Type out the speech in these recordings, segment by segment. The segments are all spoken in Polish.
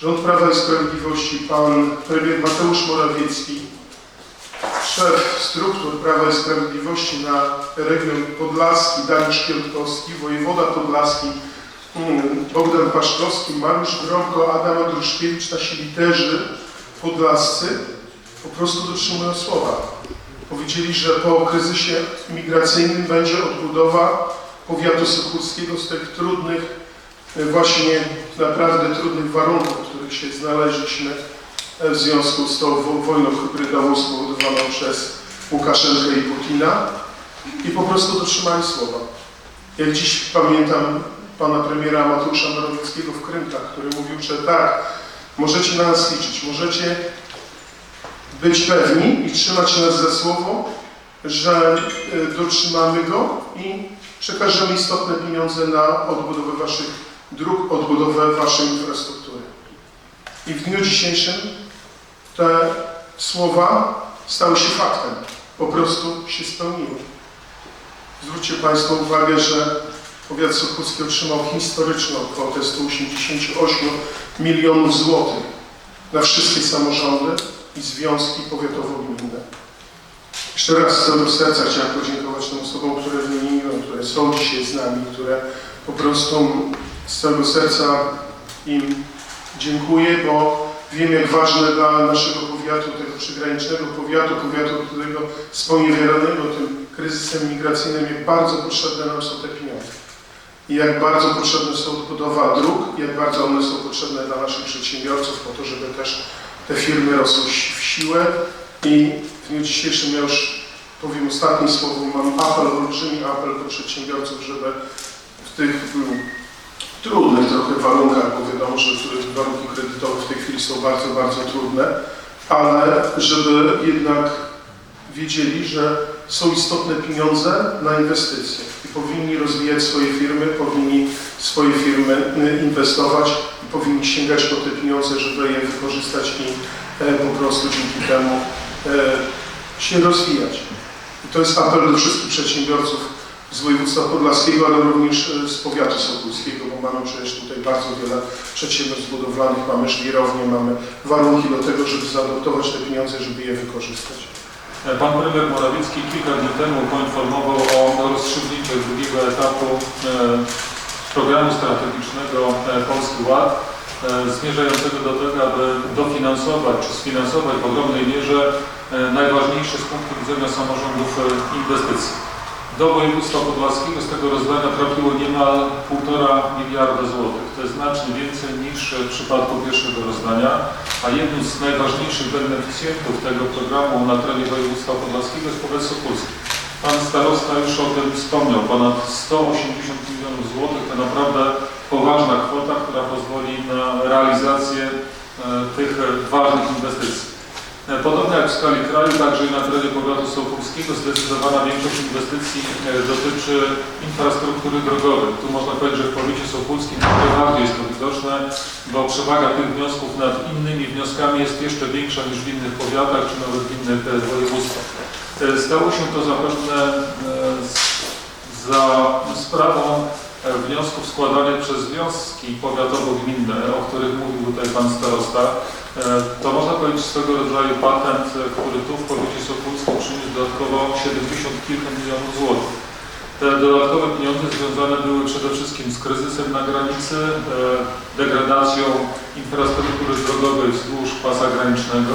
Rząd Prawa i Sprawiedliwości, pan premier Mateusz Morawiecki, szef struktur Prawa i Sprawiedliwości na region podlaski, Dariusz Kwiatkowski, wojewoda podlaski, mm, Bogdan Paszkowski, Mariusz Gromko, Adam Andruszkiewicz, nasi liderzy podlascy po prostu dotrzymują słowa. Powiedzieli, że po kryzysie migracyjnym będzie odbudowa powiatu sokulskiego z tych trudnych, właśnie naprawdę trudnych warunków, w których się znaleźliśmy e, w związku z tą wo- wojną hybrydową spowodowaną przez Łukaszenkę i Putina i po prostu dotrzymali słowa. Jak dziś pamiętam pana premiera Mateusza Morawieckiego w Krymkach, który mówił, że tak, możecie na nas liczyć, możecie być pewni i trzymać nas za słowo, że e, dotrzymamy go i przekażemy istotne pieniądze na odbudowę waszych dróg, odbudowę waszej infrastruktury. I w dniu dzisiejszym te słowa stały się faktem. Po prostu się spełniły. Zwróćcie Państwo uwagę, że powiat sokulski otrzymał historyczną kwotę 188 milionów złotych na wszystkie samorządy i związki powiatowo-gminne. Jeszcze raz z całego serca chciałem podziękować tym osobom, które wymieniłem, które są dzisiaj z nami, które po prostu z całego serca im dziękuję, bo wiem jak ważne dla naszego powiatu, tego przygranicznego powiatu, powiatu tego sponiewieranego tym kryzysem migracyjnym, jak bardzo potrzebne nam są te pieniądze. I jak bardzo potrzebne są odbudowa dróg, jak bardzo one są potrzebne dla naszych przedsiębiorców po to, żeby też te firmy rosły w siłę i w dniu dzisiejszym ja już powiem ostatnie słowo, mam apel, olbrzymi apel do przedsiębiorców, żeby w tych trudnych trochę warunkach, bo wiadomo, że warunki kredytowe w tej chwili są bardzo, bardzo trudne, ale żeby jednak wiedzieli, że są istotne pieniądze na inwestycje i powinni rozwijać swoje firmy, powinni swoje firmy y, inwestować i powinni sięgać po te pieniądze, żeby je wykorzystać i e, po prostu dzięki temu e, się rozwijać. I to jest apel do wszystkich przedsiębiorców z województwa podlaskiego, ale również e, z powiatu sokulskiego, bo mamy przecież tutaj bardzo wiele przedsiębiorstw budowlanych, mamy żwirownie, mamy warunki do tego, żeby zaadoptować te pieniądze, żeby je wykorzystać. Pan premier Morawiecki kilka dni temu poinformował o rozstrzygnięciu drugiego etapu e, programu strategicznego e, Polski Ład, e, zmierzającego do tego, aby dofinansować czy sfinansować w ogromnej mierze e, najważniejsze z punktu widzenia samorządów e, inwestycje. Do województwa podlaskiego z tego rozdania trafiło niemal 1,5 miliarda złotych. To jest znacznie więcej niż w przypadku pierwszego rozdania, a jednym z najważniejszych beneficjentów tego programu na terenie województwa podlaskiego jest powiat sokulski. Pan starosta już o tym wspomniał, ponad 180 milionów złotych to naprawdę poważna kwota, która pozwoli na realizację e, tych ważnych inwestycji. E, Podobnie jak w skali kraju, także i na terenie powiatu sokulskiego zdecydowana większość inwestycji e, dotyczy infrastruktury drogowej. Tu można powiedzieć, że w powiecie sokulskim najbardziej jest to widoczne, bo przewaga tych wniosków nad innymi wnioskami jest jeszcze większa niż w innych powiatach czy nawet w innych e, województwach. Stało się to zapewne za sprawą wniosków składanych przez związki powiatowo-gminne, o których mówił tutaj Pan Starosta. E, To można powiedzieć swego rodzaju patent, e, który tu w powiecie sokulskim przyniósł dodatkowo 70 kilka milionów złotych. Te dodatkowe pieniądze związane były przede wszystkim z kryzysem na granicy, e, degradacją infrastruktury drogowej wzdłuż pasa granicznego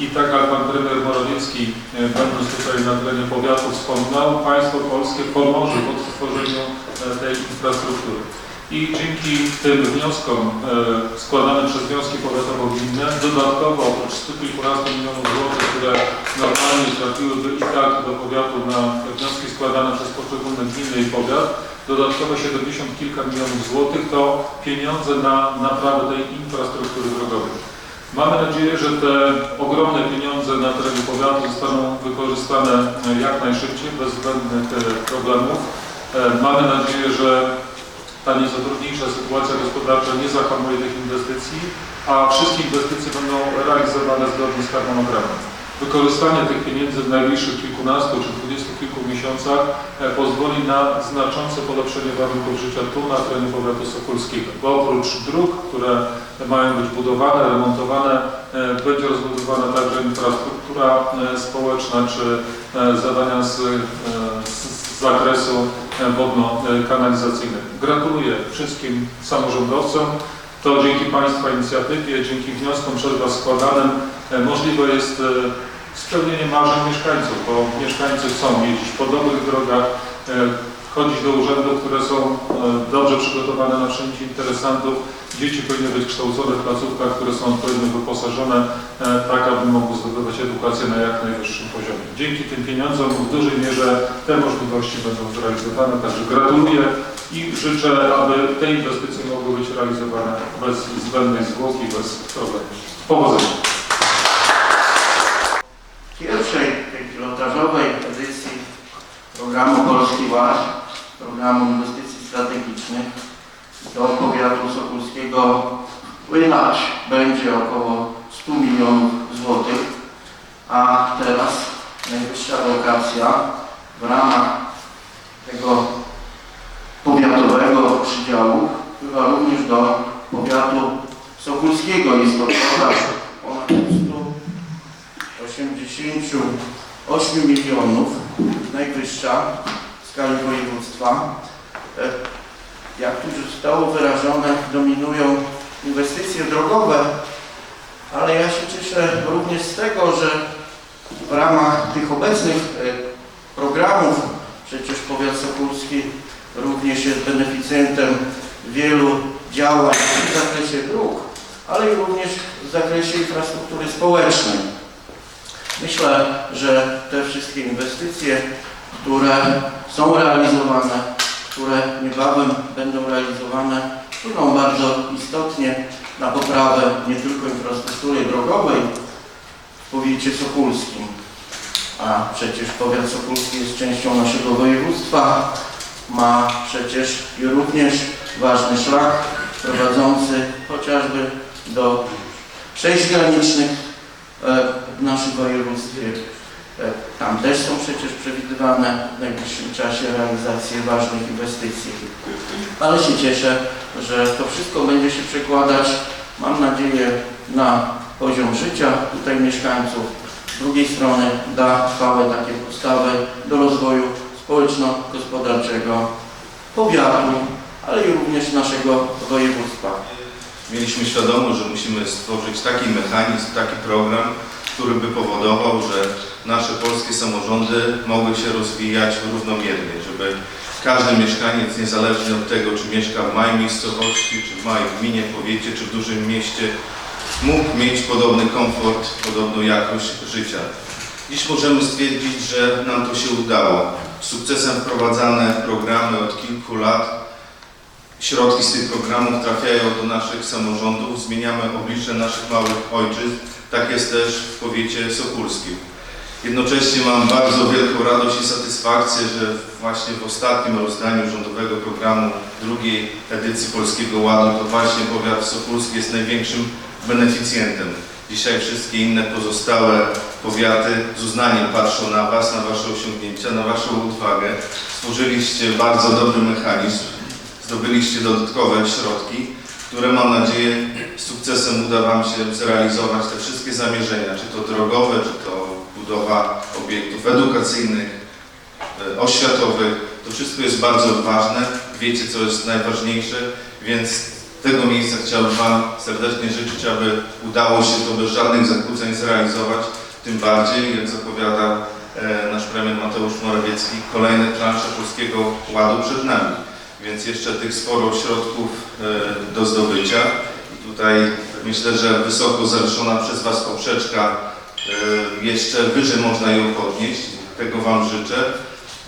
i tak jak Pan Premier Morawiecki, e, będąc tutaj na terenie powiatu wspominał, państwo polskie pomoże w odtworzeniu e, tej infrastruktury. I dzięki tym wnioskom e, składanym przez związki powiatowo-gminne dodatkowo oprócz 100 kilkunastu milionów złotych, które normalnie trafiłyby i tak do powiatu na wnioski składane przez poszczególne gminy i powiat, dodatkowo 70 kilka milionów złotych to pieniądze na naprawę tej infrastruktury drogowej. Mamy nadzieję, że te ogromne pieniądze na terenie powiatu zostaną wykorzystane e, jak najszybciej, bez zbędnych e, problemów. E, Mamy nadzieję, że ta nieco trudniejsza sytuacja gospodarcza nie zahamuje tych inwestycji, a wszystkie inwestycje będą realizowane zgodnie z harmonogramem. Wykorzystanie tych pieniędzy w najbliższych kilkunastu czy dwudziestu kilku miesiącach e, pozwoli na znaczące polepszenie warunków życia tu na terenie powiatu sokolskiego. Bo oprócz dróg, które mają być budowane, remontowane, e, będzie rozbudowana także infrastruktura e, społeczna czy zadania z, z zakresu wodno-kanalizacyjnego. Gratuluję wszystkim samorządowcom. To dzięki Państwa inicjatywie, dzięki wnioskom przez Was składanym możliwe jest spełnienie marzeń mieszkańców, bo mieszkańcy chcą jeździć po dobrych drogach, e, chodzić do urzędów, które są e, dobrze przygotowane na przyjęcie interesantów. Dzieci powinny być kształcone w placówkach, które są odpowiednio wyposażone, e, tak aby mogły zdobywać edukację na jak najwyższym poziomie. Dzięki tym pieniądzom w dużej mierze te możliwości będą zrealizowane, także gratuluję i życzę, aby te inwestycje mogły być realizowane bez zbędnej zwłoki, bez problemów. Powodzenia! pierwszej, tej pilotażowej edycji programu Polski Ład, programu inwestycji strategicznych do powiatu sokulskiego płynąć będzie około 100 milionów złotych, a teraz najwyższa lokacja w ramach tego powiatowego przydziału była również do powiatu sokulskiego. Jest to kwota ponad 188 milionów, najwyższa w skali województwa. Jak tu już zostało wyrażone, dominują inwestycje drogowe, ale ja się cieszę również z tego, że w ramach tych obecnych e, programów, przecież powiat sokulski również jest beneficjentem wielu działań w zakresie dróg, ale i również w zakresie infrastruktury społecznej. Myślę, że te wszystkie inwestycje, które są realizowane, które niebawem będą realizowane, wpłyną bardzo istotnie na poprawę nie tylko infrastruktury drogowej w powiecie sokulskim, a przecież powiat sokulski jest częścią naszego województwa, ma przecież i również ważny szlak prowadzący chociażby do przejść granicznych e, w naszym województwie. E, Tam też są przecież przewidywane w najbliższym czasie realizacje ważnych inwestycji. Ale się cieszę, że to wszystko będzie się przekładać, mam nadzieję, na poziom życia tutaj mieszkańców. Z drugiej strony da trwałe takie podstawy do rozwoju społeczno-gospodarczego powiatu, ale i również naszego województwa. Mieliśmy świadomość, że musimy stworzyć taki mechanizm, taki program, który by powodował, że nasze polskie samorządy mogły się rozwijać równomiernie, żeby każdy mieszkaniec, niezależnie od tego, czy mieszka w małej miejscowości, czy w małej gminie, powiecie, czy w dużym mieście, mógł mieć podobny komfort, podobną jakość życia. Dziś możemy stwierdzić, że nam to się udało. Sukcesem wprowadzane programy od kilku lat Środki z tych programów trafiają do naszych samorządów, zmieniamy oblicze naszych małych ojczyzn. Tak jest też w powiecie sokulskim. Jednocześnie mam bardzo wielką radość i satysfakcję, że właśnie w ostatnim rozdaniu rządowego programu drugiej edycji Polskiego Ładu to właśnie powiat sokulski jest największym beneficjentem. Dzisiaj wszystkie inne pozostałe powiaty z uznaniem patrzą na Was, na Wasze osiągnięcia, na Waszą odwagę. Stworzyliście bardzo dobry mechanizm, zdobyliście dodatkowe środki, które mam nadzieję z sukcesem uda Wam się zrealizować te wszystkie zamierzenia, czy to drogowe, czy to budowa obiektów edukacyjnych, e, oświatowych. To wszystko jest bardzo ważne. Wiecie, co jest najważniejsze, więc tego miejsca chciałbym Wam serdecznie życzyć, aby udało się to bez żadnych zakłóceń zrealizować. Tym bardziej, jak zapowiada e, nasz premier Mateusz Morawiecki, kolejne transze Polskiego Ładu przed nami więc jeszcze tych sporo środków e, do zdobycia. I tutaj myślę, że wysoko zawieszona przez Was poprzeczka e, jeszcze wyżej można ją podnieść. Tego Wam życzę.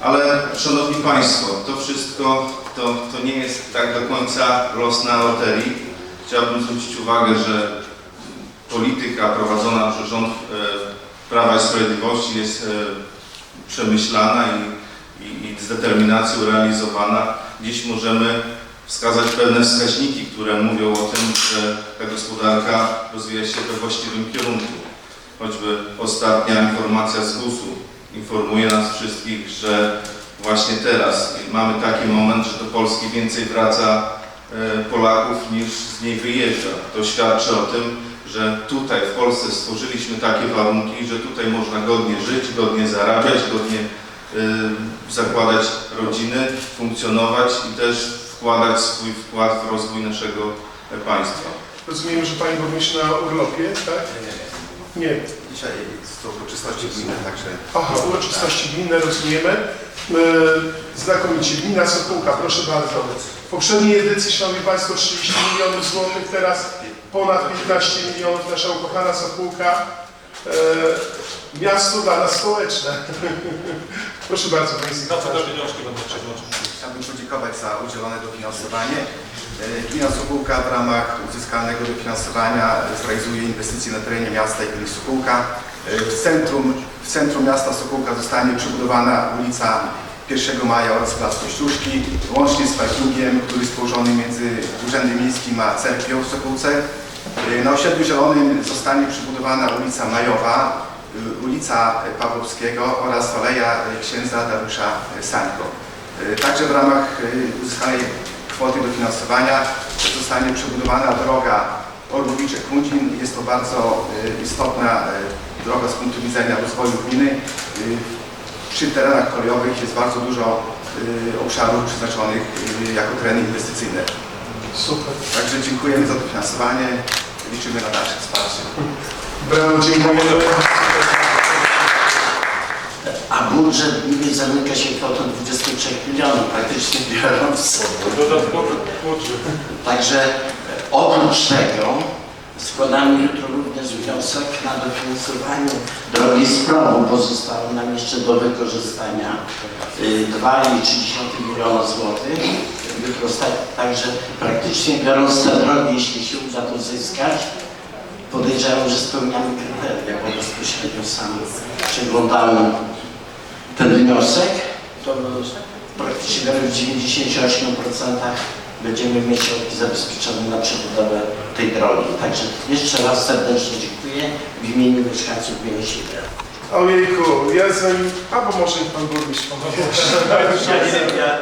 Ale Szanowni Państwo, to wszystko to, to nie jest tak do końca los na loterii. Chciałbym zwrócić uwagę, że polityka prowadzona przez rząd e, Prawa i Sprawiedliwości jest przemyślana i, i, i z determinacją realizowana. Dziś możemy wskazać pewne wskaźniki, które mówią o tym, że ta gospodarka rozwija się we właściwym kierunku. choćby ostatnia informacja z GUS-u informuje nas wszystkich, że właśnie teraz mamy taki moment, że do Polski więcej wraca e, Polaków niż z niej wyjeżdża. To świadczy o tym, że tutaj w Polsce stworzyliśmy takie warunki, że tutaj można godnie żyć, godnie zarabiać, godnie zakładać rodziny, funkcjonować i też wkładać swój wkład w rozwój naszego państwa. Rozumiem, że Pani Burmistrz na urlopie, tak? Nie. Dzisiaj są uroczystości gminy, także Aha, uroczystości gminne rozumiemy. E, Znakomicie. Gmina Sokółka, proszę bardzo. W poprzedniej edycji, Szanowni Państwo, 30 milionów złotych, teraz ponad 15 milionów. Nasza ukochana Sokółka. E, Miasto dla nas społeczne. Proszę bardzo, Panie Na co te pieniążki będą przeznaczone? chciałbym podziękować za udzielone dofinansowanie. E, Gmina Sokółka w ramach uzyskanego dofinansowania zrealizuje inwestycje na terenie miasta i gminy Sokółka. E, W centrum, w centrum miasta Sokółka zostanie przebudowana ulica 1 Maja oraz Plac Kościuszki, łącznie z parkingiem, który jest położony między Urzędem Miejskim a cerkwią w Sokółce. E, Na osiedlu zielonym zostanie przebudowana ulica Majowa, y, ulica Pawłowskiego oraz aleja y, księdza Dariusza Sańko. Y, Także w ramach y, uzyskanej kwoty dofinansowania zostanie przebudowana droga Orłowicze-Kundzin. Jest to bardzo istotna droga z punktu widzenia rozwoju gminy. Przy terenach kolejowych jest bardzo dużo obszarów przeznaczonych jako tereny inwestycyjne. Super. Także dziękujemy za dofinansowanie. Liczymy na dalsze wsparcie. Brawo, dziękujemy. A budżet gminy zamyka się kwotą 23 milionów, praktycznie biorąc. Dodatkowy budżet. Także oprócz tego składamy jutro również wniosek na dofinansowanie drogi z promu. Pozostało nam jeszcze do wykorzystania y, 2,3 miliona złotych. Sta- Także praktycznie biorąc te drogi, jeśli się uda to zyskać, podejrzewam, że spełniamy kryteria, bo bezpośrednio sam przeglądałem ten wniosek, to praktycznie w 98% będziemy mieć środki zabezpieczone na przebudowę tej drogi. Także jeszcze raz serdecznie dziękuję w imieniu mieszkańców Siedra. Ojejku, ja zanim... Albo może Pan Burmistrz ja,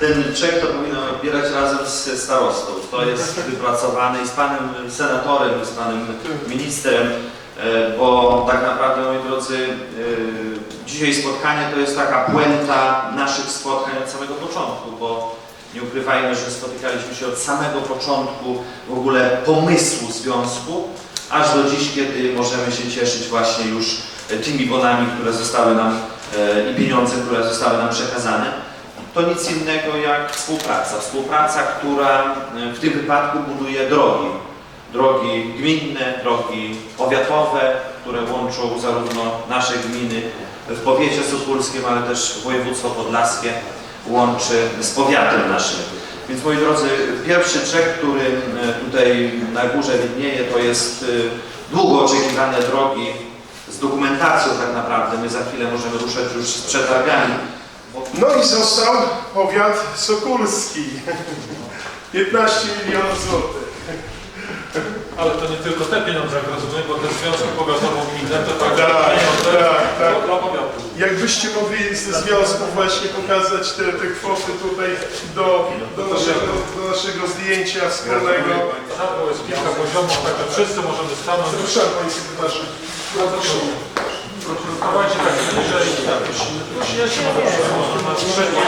ten czek to powinno odbierać razem z starostą. To jest wypracowane i z panem senatorem, i z panem ministrem, e, bo tak naprawdę, moi drodzy, e, dzisiaj spotkanie to jest taka puenta naszych spotkań od samego początku, bo nie ukrywajmy, że spotykaliśmy się od samego początku w ogóle pomysłu związku, aż do dziś, kiedy możemy się cieszyć właśnie już tymi bonami, które zostały nam e, i pieniądze, które zostały nam przekazane. To nic innego jak współpraca. Współpraca, która e, w tym wypadku buduje drogi. Drogi gminne, drogi powiatowe, które łączą zarówno nasze gminy w powiecie sokólskim, ale też województwo podlaskie łączy z powiatem naszym. Więc moi drodzy, pierwszy czek, który e, tutaj na górze widnieje, to jest e, długo oczekiwane drogi z dokumentacją tak naprawdę. My za chwilę możemy ruszać już z przetargami. No i został powiat sokulski. 15 milionów złotych. Ale to nie tylko te pieniądze, jak rozumiem, bo ten związek powiatowo gminne to także Tak, pieniądze tak, tak. dla powiatu. Jakbyście mogli ze związku właśnie pokazać te, te kwoty tutaj do, do, naszego, do naszego zdjęcia wspólnego. Tam jest kilka poziomów, także wszyscy możemy stanąć. Proszę Panie Sekretarzu. Proszę. Dawajcie tak bliżej. Prosimy, prosimy. Można na trzecie.